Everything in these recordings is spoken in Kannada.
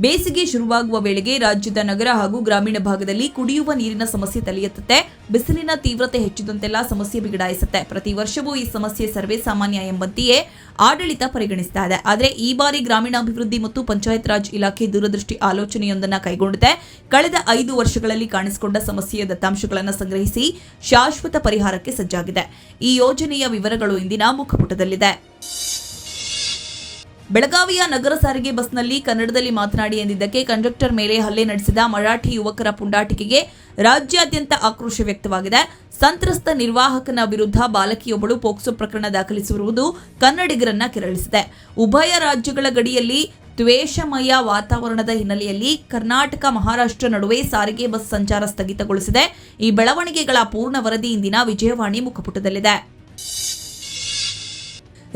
ಬೇಸಿಗೆ ಶುರುವಾಗುವ ವೇಳೆಗೆ ರಾಜ್ಯದ ನಗರ ಹಾಗೂ ಗ್ರಾಮೀಣ ಭಾಗದಲ್ಲಿ ಕುಡಿಯುವ ನೀರಿನ ಸಮಸ್ಯೆ ತಲೆಯೆತ್ತುತ್ತೆ. ಬಿಸಿಲಿನ ತೀವ್ರತೆ ಹೆಚ್ಚಿದಂತೆಲ್ಲ ಸಮಸ್ಯೆ ಬಿಗಡಾಯಿಸುತ್ತೆ. ಪ್ರತಿ ವರ್ಷವೂ ಈ ಸಮಸ್ಯೆ ಸರ್ವೇ ಸಾಮಾನ್ಯ ಎಂಬಂತೆಯೇ ಆಡಳಿತ ಪರಿಗಣಿಸ್ತಾ ಇದೆ. ಆದರೆ ಈ ಬಾರಿ ಗ್ರಾಮೀಣಾಭಿವೃದ್ಧಿ ಮತ್ತು ಪಂಚಾಯತ್ ರಾಜ್ ಇಲಾಖೆ ದೂರದೃಷ್ಟಿ ಆಲೋಚನೆಯೊಂದನ್ನು ಕೈಗೊಂಡಿದೆ. ಕಳೆದ ಐದು ವರ್ಷಗಳಲ್ಲಿ ಕಾಣಿಸಿಕೊಂಡ ಸಮಸ್ಯೆಯ ದತ್ತಾಂಶಗಳನ್ನು ಸಂಗ್ರಹಿಸಿ ಶಾಶ್ವತ ಪರಿಹಾರಕ್ಕೆ ಸಜ್ಜಾಗಿದೆ. ಈ ಯೋಜನೆಯ ವಿವರಗಳು ಇಂದಿನ ಮುಖಪುಟದಲ್ಲಿದೆ. ಬೆಳಗಾವಿಯ ನಗರ ಸಾರಿಗೆ ಬಸ್ನಲ್ಲಿ ಕನ್ನಡದಲ್ಲಿ ಮಾತನಾಡಿ ಎಂದಿದ್ದಕ್ಕೆ ಕಂಡಕ್ಟರ್ ಮೇಲೆ ಹಲ್ಲೆ ನಡೆಸಿದ ಮರಾಠಿ ಯುವಕರ ಪುಂಡಾಟಿಕೆಗೆ ರಾಜ್ಯಾದ್ಯಂತ ಆಕ್ರೋಶ ವ್ಯಕ್ತವಾಗಿದೆ. ಸಂತ್ರಸ್ತ ನಿರ್ವಾಹಕನ ವಿರುದ್ಧ ಬಾಲಕಿಯೊಬ್ಬಳು ಪೋಕ್ಸೊ ಪ್ರಕರಣ ದಾಖಲಿಸಿರುವುದು ಕನ್ನಡಿಗರನ್ನ ಕೆರಳಿಸಿದೆ. ಉಭಯ ರಾಜ್ಯಗಳ ಗಡಿಯಲ್ಲಿ ದ್ವೇಷಮಯ ವಾತಾವರಣದ ಹಿನ್ನೆಲೆಯಲ್ಲಿ ಕರ್ನಾಟಕ ಮಹಾರಾಷ್ಟ್ರ ನಡುವೆ ಸಾರಿಗೆ ಬಸ್ ಸಂಚಾರ ಸ್ಥಗಿತಗೊಳಿಸಿದೆ. ಈ ಬೆಳವಣಿಗೆಗಳ ಪೂರ್ಣ ವರದಿ ಇಂದಿನ ವಿಜಯವಾಣಿ ಮುಖಪುಟದಲ್ಲಿದೆ.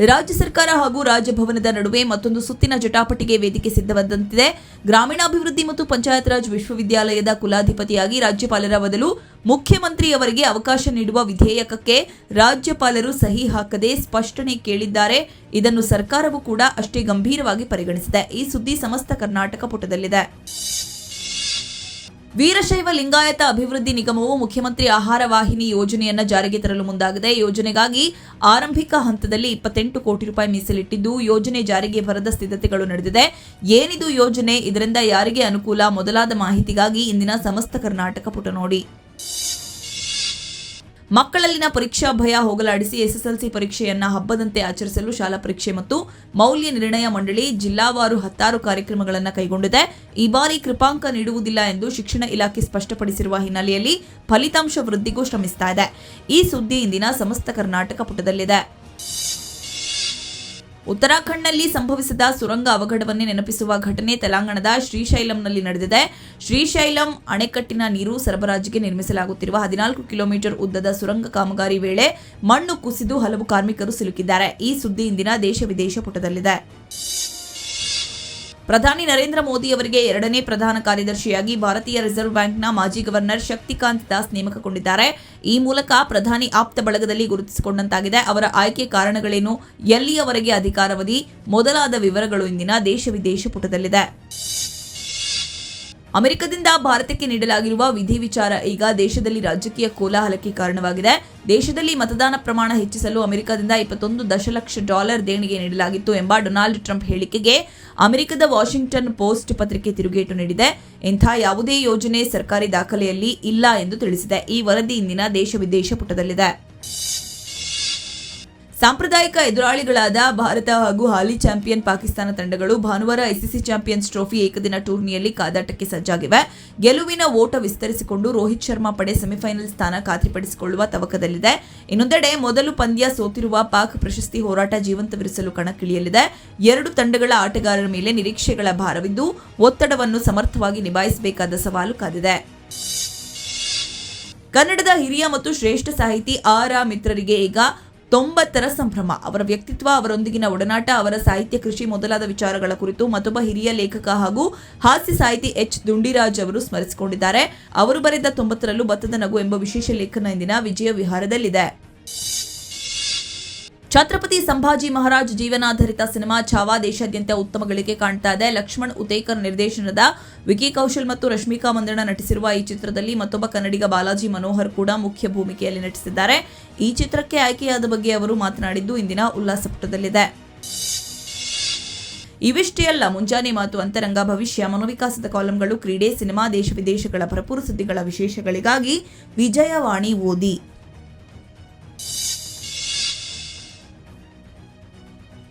ರಾಜ್ಯ ಸರ್ಕಾರ ಹಾಗೂ ರಾಜಭವನದ ನಡುವೆ ಮತ್ತೊಂದು ಸುತ್ತಿನ ಜಟಾಪಟಿಗೆ ವೇದಿಕೆ ಸಿದ್ಧವಾದಂತಿದೆ. ಗ್ರಾಮೀಣಾಭಿವೃದ್ಧಿ ಮತ್ತು ಪಂಚಾಯತ್ ರಾಜ್ ವಿಶ್ವವಿದ್ಯಾಲಯದ ಕುಲಾಧಿಪತಿಯಾಗಿ ರಾಜ್ಯಪಾಲರ ಬದಲು ಮುಖ್ಯಮಂತ್ರಿಯವರಿಗೆ ಅವಕಾಶ ನೀಡುವ ವಿಧೇಯಕಕ್ಕೆ ರಾಜ್ಯಪಾಲರು ಸಹಿ ಹಾಕದೆ ಸ್ಪಷ್ಟನೆ ಕೇಳಿದ್ದಾರೆ. ಇದನ್ನು ಸರ್ಕಾರವು ಕೂಡ ಅಷ್ಟೇ ಗಂಭೀರವಾಗಿ ಪರಿಗಣಿಸಿದೆ. ಈ ಸುದ್ದಿ ಸಮಸ್ತ ಕರ್ನಾಟಕ ಪುಟದಲ್ಲಿದೆ. ವೀರಶೈವ ಲಿಂಗಾಯತ ಅಭಿವೃದ್ಧಿ ನಿಗಮವು ಮುಖ್ಯಮಂತ್ರಿ ಆಹಾರ ವಾಹಿನಿ ಯೋಜನೆಯನ್ನು ಜಾರಿಗೆ ತರಲು ಮುಂದಾಗಿದೆ. ಯೋಜನೆಗಾಗಿ ಆರಂಭಿಕ ಹಂತದಲ್ಲಿ ಇಪ್ಪತ್ತೆಂಟು ಕೋಟಿ ರೂಪಾಯಿ ಮೀಸಲಿಟ್ಟಿದ್ದು, ಯೋಜನೆ ಜಾರಿಗೆ ಬರದ ಸಿದ್ಧತೆಗಳು ನಡೆದಿದೆ. ಏನಿದು ಯೋಜನೆ? ಇದರಿಂದ ಯಾರಿಗೆ ಅನುಕೂಲ? ಮೊದಲಾದ ಮಾಹಿತಿಗಾಗಿ ಇಂದಿನ ಸಮಸ್ತ ಕರ್ನಾಟಕ ಪುಟ ನೋಡಿ ಮಕ್ಕಳಲ್ಲಿನ ಪರೀಕ್ಷಾ ಭಯ ಹೋಗಲಾಡಿಸಿ ಎಸ್ಎಸ್ಎಲ್ಸಿ ಪರೀಕ್ಷೆಯನ್ನ ಹಬ್ಬದಂತೆ ಆಚರಿಸಲು ಶಾಲಾ ಪರೀಕ್ಷೆ ಮತ್ತು ಮೌಲ್ಯ ನಿರ್ಣಯ ಮಂಡಳಿ ಜಿಲ್ಲಾವಾರು ಹತ್ತಾರು ಕಾರ್ಯಕ್ರಮಗಳನ್ನು ಕೈಗೊಂಡಿದೆ. ಈ ಬಾರಿ ಕೃಪಾಂಕ ನೀಡುವುದಿಲ್ಲ ಎಂದು ಶಿಕ್ಷಣ ಇಲಾಖೆ ಸ್ಪಷ್ಟಪಡಿಸಿರುವ ಹಿನ್ನೆಲೆಯಲ್ಲಿ ಫಲಿತಾಂಶ ವೃದ್ಧಿಗೂ ಶ್ರಮಿಸ್ತಾ ಇದೆ. ಈ ಸುದ್ದಿ ಇಂದಿನ ಸಮಸ್ತ ಕರ್ನಾಟಕ ಪುಟದಲ್ಲಿದೆ. ಉತ್ತರಾಖಂಡ್ನಲ್ಲಿ ಸಂಭವಿಸಿದ ಸುರಂಗ ಅವಘಡವನ್ನೇ ನೆನಪಿಸುವ ಘಟನೆ ತೆಲಂಗಾಣದ ಶ್ರೀಶೈಲಂನಲ್ಲಿ ನಡೆದಿದೆ. ಶ್ರೀಶೈಲಂ ಅಣೆಕಟ್ಟಿನ ನೀರು ಸರಬರಾಜಿಗೆ ನಿರ್ಮಿಸಲಾಗುತ್ತಿರುವ ಹದಿನಾಲ್ಕು ಕಿಲೋಮೀಟರ್ ಉದ್ದದ ಸುರಂಗ ಕಾಮಗಾರಿ ವೇಳೆ ಮಣ್ಣು ಕುಸಿದು ಹಲವು ಕಾರ್ಮಿಕರು ಸಿಲುಕಿದ್ದಾರೆ. ಈ ಸುದ್ದಿ ಇಂದಿನ ದೇಶ ವಿದೇಶ ಪುಟದಲ್ಲಿದೆ. ಪ್ರಧಾನಿ ನರೇಂದ್ರ ಮೋದಿ ಅವರಿಗೆ ಎರಡನೇ ಪ್ರಧಾನ ಕಾರ್ಯದರ್ಶಿಯಾಗಿ ಭಾರತೀಯ ರಿಸರ್ವ್ ಬ್ಯಾಂಕ್ನ ಮಾಜಿ ಗವರ್ನರ್ ಶಕ್ತಿಕಾಂತ್ ದಾಸ್ ನೇಮಕಗೊಂಡಿದ್ದಾರೆ. ಈ ಮೂಲಕ ಪ್ರಧಾನಿ ಆಪ್ತ ಬಳಗದಲ್ಲಿ ಗುರುತಿಸಿಕೊಂಡಂತಾಗಿದೆ. ಅವರ ಆಯ್ಕೆ ಕಾರಣಗಳೇನು? ಎಲ್ಲಿಯವರೆಗೆ ಅಧಿಕಾರವಧಿ? ಮೊದಲಾದ ವಿವರಗಳು ಇಂದಿನ ದೇಶ ವಿದೇಶ ಪುಟದಲ್ಲಿದೆ. ಅಮೆರಿಕದಿಂದ ಭಾರತಕ್ಕೆ ನೀಡಲಾಗಿರುವ ವಿಧಿ ವಿಚಾರ ಈಗ ದೇಶದಲ್ಲಿ ರಾಜಕೀಯ ಕೋಲಾಹಲಕ್ಕೆ ಕಾರಣವಾಗಿದೆ. ದೇಶದಲ್ಲಿ ಮತದಾನ ಪ್ರಮಾಣ ಹೆಚ್ಚಿಸಲು ಅಮೆರಿಕದಿಂದ ಇಪ್ಪತ್ತೊಂದು ದಶಲಕ್ಷ ಡಾಲರ್ ದೇಣಿಗೆ ನೀಡಲಾಗಿತ್ತು ಎಂಬ ಡೊನಾಲ್ಡ್ ಟ್ರಂಪ್ ಹೇಳಿಕೆಗೆ ಅಮೆರಿಕದ ವಾಷಿಂಗ್ಟನ್ ಪೋಸ್ಟ್ ಪತ್ರಿಕೆ ತಿರುಗೇಟು ನೀಡಿದೆ. ಇಂಥ ಯಾವುದೇ ಯೋಜನೆ ಸರ್ಕಾರಿ ದಾಖಲೆಯಲ್ಲಿ ಇಲ್ಲ ಎಂದು ತಿಳಿಸಿದೆ. ಈ ವರದಿ ಇಂದಿನ ದೇಶ ವಿದೇಶ ಪುಟದಲ್ಲಿದೆ. ಸಾಂಪ್ರದಾಯಿಕ ಎದುರಾಳಿಗಳಾದ ಭಾರತ ಹಾಗೂ ಹಾಲಿ ಚಾಂಪಿಯನ್ ಪಾಕಿಸ್ತಾನ ತಂಡಗಳು ಭಾನುವಾರ ಐಸಿಸಿ ಚಾಂಪಿಯನ್ಸ್ ಟ್ರೋಫಿ ಏಕದಿನ ಟೂರ್ನಿಯಲ್ಲಿ ಕಾದಾಟಕ್ಕೆ ಸಜ್ಜಾಗಿವೆ. ಗೆಲುವಿನ ಓಟ ವಿಸ್ತರಿಸಿಕೊಂಡು ರೋಹಿತ್ ಶರ್ಮಾ ಪಡೆ ಸೆಮಿಫೈನಲ್ ಸ್ಥಾನ ಖಾತ್ರಿಪಡಿಸಿಕೊಳ್ಳುವ ತವಕದಲ್ಲಿದೆ. ಇನ್ನೊಂದೆಡೆ ಮೊದಲು ಪಂದ್ಯ ಸೋತಿರುವ ಪಾಕ್ ಪ್ರಶಸ್ತಿ ಹೋರಾಟ ಜೀವಂತವಿರಿಸಲು ಕಣಕ್ಕಿಳಿಯಲಿದೆ. ಎರಡು ತಂಡಗಳ ಆಟಗಾರರ ಮೇಲೆ ನಿರೀಕ್ಷೆಗಳ ಭಾರವಿದ್ದು ಒತ್ತಡವನ್ನು ಸಮರ್ಥವಾಗಿ ನಿಭಾಯಿಸಬೇಕಾದ ಸವಾಲು ಕಾದಿದೆ. ಕನ್ನಡದ ಹಿರಿಯ ಮತ್ತು ಶ್ರೇಷ್ಠ ಸಾಹಿತಿ ಆರ್ ಮಿತ್ರರಿಗೆ ಈಗ ತೊಂಬತ್ತರ ಸಂಭ್ರಮ. ಅವರ ವ್ಯಕ್ತಿತ್ವ, ಅವರೊಂದಿಗಿನ ಒಡನಾಟ, ಅವರ ಸಾಹಿತ್ಯ, ಕೃಷಿ ಮೊದಲಾದ ವಿಚಾರಗಳ ಕುರಿತು ಮತ್ತೊಬ್ಬ ಹಿರಿಯ ಲೇಖಕ ಹಾಗೂ ಹಾಸ್ಯ ಸಾಹಿತಿ ಎಚ್. ದುಂಡಿರಾಜ್ ಅವರು ಸ್ಮರಿಸಿಕೊಂಡಿದ್ದಾರೆ. ಅವರು ಬರೆದ ತೊಂಬತ್ತರಲ್ಲೂ ಭತ್ತದ ನಗು ಎಂಬ ವಿಶೇಷ ಲೇಖನ ಇಂದಿನ ವಿಜಯ ವಿಹಾರದಲ್ಲಿದೆ. ಛತ್ರಪತಿ ಸಂಭಾಜಿ ಮಹಾರಾಜ್ ಜೀವನಾಧಾರಿತ ಸಿನಿಮಾ ಛಾವಾ ದೇಶಾದ್ಯಂತ ಉತ್ತಮ ಗಳಿಕೆ ಕಾಣ್ತಾ ಇದೆ. ಲಕ್ಷ್ಮಣ್ ಉತೇಕರ್ ನಿರ್ದೇಶನದ ವಿಕಿ ಕೌಶಲ್ ಮತ್ತು ರಶ್ಮಿಕಾ ಮಂದಣ್ಣ ನಟಿಸಿರುವ ಈ ಚಿತ್ರದಲ್ಲಿ ಮತ್ತೊಬ್ಬ ಕನ್ನಡಿಗ ಬಾಲಾಜಿ ಮನೋಹರ್ ಕೂಡ ಮುಖ್ಯ ಭೂಮಿಕೆಯಲ್ಲಿ ನಟಿಸಿದ್ದಾರೆ. ಈ ಚಿತ್ರಕ್ಕೆ ಆಯ್ಕೆಯಾದ ಬಗ್ಗೆ ಅವರು ಮಾತನಾಡಿದ್ದು, ಇಂದಿನ ಉಲ್ಲಾಸ ಪುಟದಲ್ಲಿದೆ. ಇವಿಷ್ಟೇ ಅಲ್ಲ, ಮುಂಜಾನೆ ಮಾತು, ಅಂತರಂಗ, ಭವಿಷ್ಯ, ಮನೋವಿಕಾಸದ ಕಾಲಂಗಳು, ಕ್ರೀಡೆ, ಸಿನಿಮಾ, ದೇಶ ವಿದೇಶಗಳ ಭರಪೂರ ಸುದ್ದಿಗಳ ವಿಶೇಷಗಳಿಗಾಗಿ ವಿಜಯವಾಣಿ ಓದಿ.